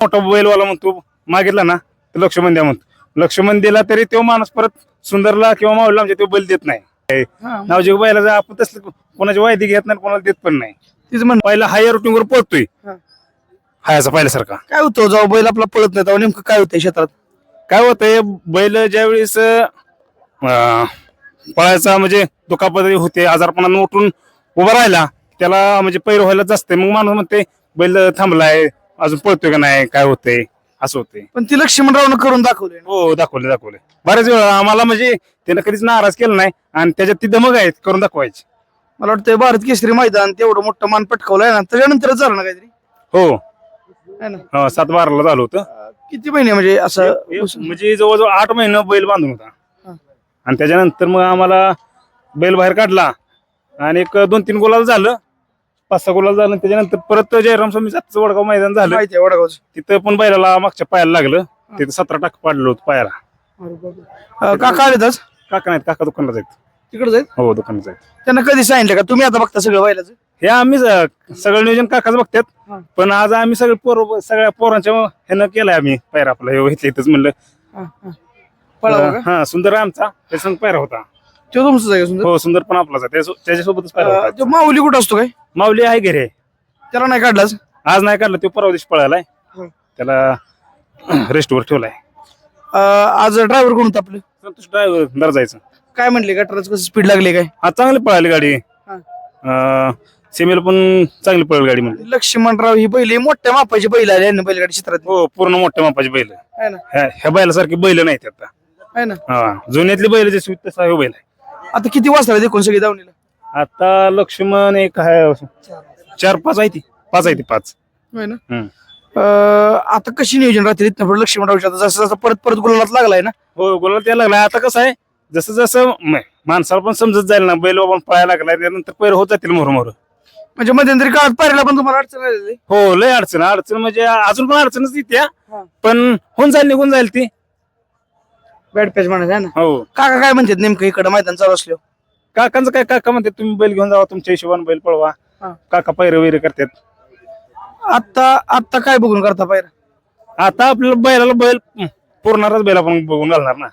मोठा बैलवाला म्हणतो मागितला ना तर लक्ष्मण द्या म्हणतो. लक्ष्मण दिला तरी तो माणूस परत सुंदरला किंवा माऊला म्हणजे तो बैल देत नाही. हा, नावजी बैलाचा आपण तसलं कोणाची वायदी घेत नाही कोणाला देत पण नाही. तीच म्हण पहिला हायर रुटीनवर पळतोय. हा. हायाचा पहिल्यासारखा. काय होतं जाऊ बैल आपला पळत नाही तेव्हा नेमकं काय होतंय क्षेत्रात? काय होतंय बैल ज्यावेळेस पळायचा म्हणजे दुखापत होते आजारपणानं उठून उभा राहिला त्याला म्हणजे पैर व्हायलाच असते मग माणूस म्हणते बैल थांबलाय अजून पळतोय का नाही काय होतंय असं होतंय. पण ती लक्ष्मणरावनं करून दाखवले हो दाखवले दाखवले बऱ्याच वेळा आम्हाला म्हणजे त्यानं कधीच नाराज केलं नाही आणि त्याच्यात ती दमक आहे करून दाखवायची. मला वाटतं भारत केसरी मैदान तेवढं मोठं मान पटकावलंय ना त्याच्यानंतरच झालं ना काहीतरी? हो. है ना? सात बाराला झालं होतं. किती महिने म्हणजे असं म्हणजे जवळजवळ आठ महिने बैल बांधून होता. हा. आणि त्याच्यानंतर मग आम्हाला बैल बाहेर काढला आणि एक दोन तीन गोलाल झालं. पाच सहा झालं त्याच्यानंतर परत जयराम स्वामी आजचं वडगाव मैदान झालं. माहिती आहे वडगावचं. तिथं पण बैलाला मागच्या पायाला लागलं. तिथं सतरा टाक पाडलं होतं पायाला. अं, काका आज? काका नाहीत काका दुकानात आहेत. तिकडे जाईल हो दुकानात आहेत. त्यांना कधी सांगितलं का? तुम्ही आता बघता सगळं बैलाचं? हे आम्ही सगळं नियोजन काकाच हा. बघतात पण आज आम्ही सगळे पोर सगळ्या पोरांच्या ह्यानं केलंय आम्ही पायरा आपला. हे इथल्या इथंच म्हणलं. हा, हा. हा सुंदर आमचा. त्या संग पायरा होता. तो तुमचं सुंदर? हो सुंदर पण आपलाच आहे. त्याच्या- त्याच्यासोबतच पायरा अं, होता. तो माऊली कुठं असतो काय? माऊली आहे घरी आहे. त्याला नाही काढलाच? आज नाही काढलं तो परवा दिवशी पळालाय. हं. त्याला रेस्टवर ठेवलाय. आज ड्रायव्हर कोण होता आपलं? संतोष ड्रायव्हर दर जायचं. काय म्हणले गटराचं कसं स्पीड लागली काय? आज चांगली पळाली गाडी. हा. सीमेला पण चांगली पळाली गाडी म्हणजे लक्ष्मणराव ही बैल मोठ्या मापाची बैल आली आहे ना बैलगाडी क्षेत्रात हो पूर्ण मोठ्या मापाची बैल. आहे ना? ह्या ह्या बैलासारखी बैल नाहीत आता. आहे ना? हा जुन्यातली बैल जशी होती तसा ह्यो बैल आहे. आता किती वाजता देखून सगळी दावणीला आता लक्ष्मण एक आहे. चार पाच आहे ती. पाच आहे ती पाच. होय ना? हम्म. अं, आता कशी नियोजन राहतील इथनं पुढे लक्ष्मणरावच्या आता जसं जसं परत परत गुलालात लागलाय ना? हो बोला त्याला लागलाय. आता कसं आहे जसं जसं म- माणसाला पण समजत जाईल ना बैल बाबा पळायला लागलाय त्यानंतर पैर होत जातील मोर मोर. म्हणजे मध्यंतरी काळात पाहिला पण तुम्हाला अडचण आलेली हो लय अडचण. अडचण म्हणजे अजून पण अडचणच येते हा. हा. पण होऊन जाईल निघून जाईल ती. बॅड पॅच म्हणायचं आहे ना? हो. काका काय म्हणतात नेमकं इकडं मैदान चालू असलो काकांचं काय काका म्हणते तुम्ही बैल घेऊन जावा तुमच्या हिशोबाने बैल पळवा. हा. काका पैरे वैरे करतात. आता आता काय बघून करता पायरा आता आपल्याला बैलाला बैल पुरणारच बैल आपण बघून घालणार ना.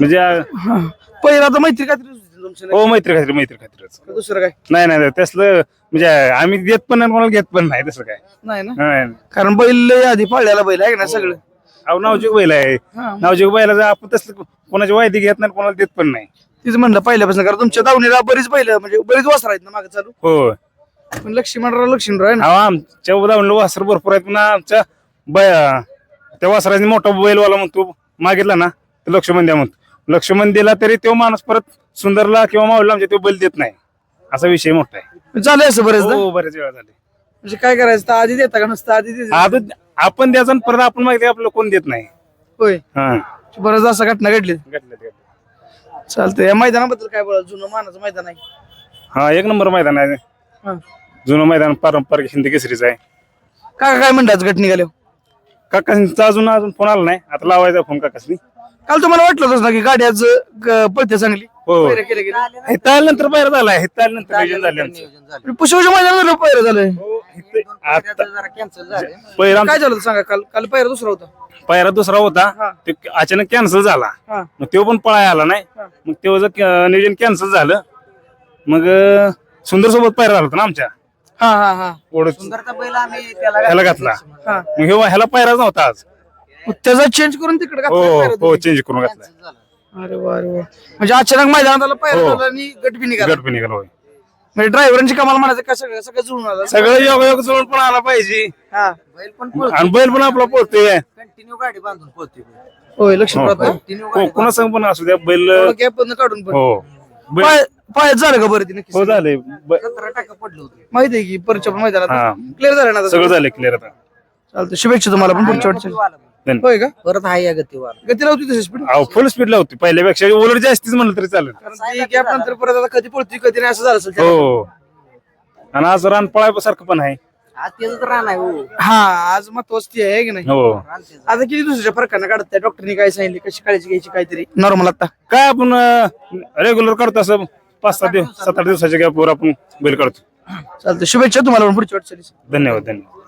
म्हणजे अं, पहिला तर मैत्री तुमचं हो मैत्री खात्री मैत्री खात्रीच. का दुसरं काय? नाही नाही तसलं म्हणजे आम्ही देत पण नाही कोणाला घेत पण नाही तसं काय. नाही ना? नाही, नाही. कारण बैल लय आधी पाळलेला बैल आहे ना सगळं. अहो नावजोग बैल आहे. हा. नावजोग बैलाचं आपण तसलं कोणाची वायदी घेत नाही कोणाला देत पण नाही. तीच म्हणलं पहिल्यापासून कारण तुमच्या दावणीला बरीच बैल म्हणजे बरीच वासर आहेत ना मागे चालू. हो पण लक्ष्मणराव लक्ष्मणराव आहे ना? अहो आमच्या उदाहरण वासर भरपूर आहेत. पुन्हा आमच्या बै त्या वासराने मोठा बैलवाला म्हणतो मागितला ना तर लक्ष्मण द्या म्हणतो. लक्ष्मण दिला तरी तो माणूस परत सुंदरला किंवा माऊला म्हणजे तो बैल देत नाही. असा विषय मोठा आहे. चालू असं बरेच हो बरेच वेळा झाले म्हणजे काय करायचं? तर आधी देता का नसतं? आधी देता आता आपण द्यायचं आणि परत आपण मागितलं आपलं कोण देत नाही. होय. हा. बरंच असं घटना घडली घेतलं. चालतंय. या मैदानाबद्दल काय बोला जुनं मानाचं मैदान आहे. हा एक नंबर मैदान आहे. हा. जुनं मैदान पारंपरिक हिंदी केसरीचं आहे. काका काय म्हणतात घट निघाले काकांचा अजून अजून फोन आला नाही. आता लावायचा फोन काकासनी. काल तुम्हाला वाटलं होतं ना की गाडी आज ग- पळते चांगली? हो. पहिरं केलं गेलं. हे नंतर बाहेर झालाय हे नंतर नियोजन झालं आमचं. पुष्पाच्या मैदानाला पहिरं झालंय. हो, इथे आता पहिला काय झालं होतं सांगा? काल काल पहिरा दुसरा होता. पहिला दुसरा होता. हा. ते अचानक कॅन्सल झाला. हा. मग तो पण पळाय आला नाही. हा. मग तेव्हा जर नियोजन कॅन्सल झालं मग अं, सुंदर सोबत पायरा झाला होता ना आमच्या? हा हा हा. ओढत बैल आम्ही त्याला ह्याला घातला. हा. मग ह्यो- ह्याला पायराच नव्हता आज. मग त्याचा चेंज करून तिकडे हो हो चेंज करून घातला. अरे वा अरे वा. म्हणजे अचानक मैदानात आला पहिरा हो. झाला आणि निघाला. होय. म्हणजे ड्रायव्हरांची कमाल म्हणायचं का सगळं सगळं जुळून आलं. सगळं योग योग जुळून पण आला पाहिजे. हा. बैल पण आणि बैल पण आपला पोहतोय कंटिन्यू गाडी बांधून पोहते होय लक्ष्मण हो कोणा संग पण असू द्या बैल गॅप काढून पण. हो. बैल पाय पायात झालं का बरं ती नक्की? हो झाले. ब- सतरा टाका पडलं होतं. माहिती आहे की परच्या पण हा. मैदानात क्लिअर झालं ना आता? सगळं झालं क्लिअर आता. चालतं शुभेच्छा तुम्हाला पण पुढच्या वाटचाली धन्यवाद. होय का? परत हाय या गतीवाला गतीला होती तशी स्पीड अहो फुल स्पीडला होती. पहिल्यापेक्षा उलट जास्तीच म्हणलं तरी चालेल. कारण ती गॅप नंतर परत आता कधी पळती कधी नाही असं झालं असेल त्याला. हो. आणि आज रान पळायसारखं पण आहे. आज रान आहे हो. हा आज महत्वाचं ती आहे की नाही? हो. रान. आता किती दुसऱ्या फरकानं काढत डॉक्टरनी काय सांगितले? कशी काळजी घ्यायची काहीतरी? नॉर्मल आता. काय आपण रेग्युलर करतो असं पाच सात दिवस सात आठ दिवसाच्या गॅपवर आपण बैल काढतो. चालतं शुभेच्छा तुम्हाला पण पुढच्या वाटचाली धन्यवाद धन्यवाद.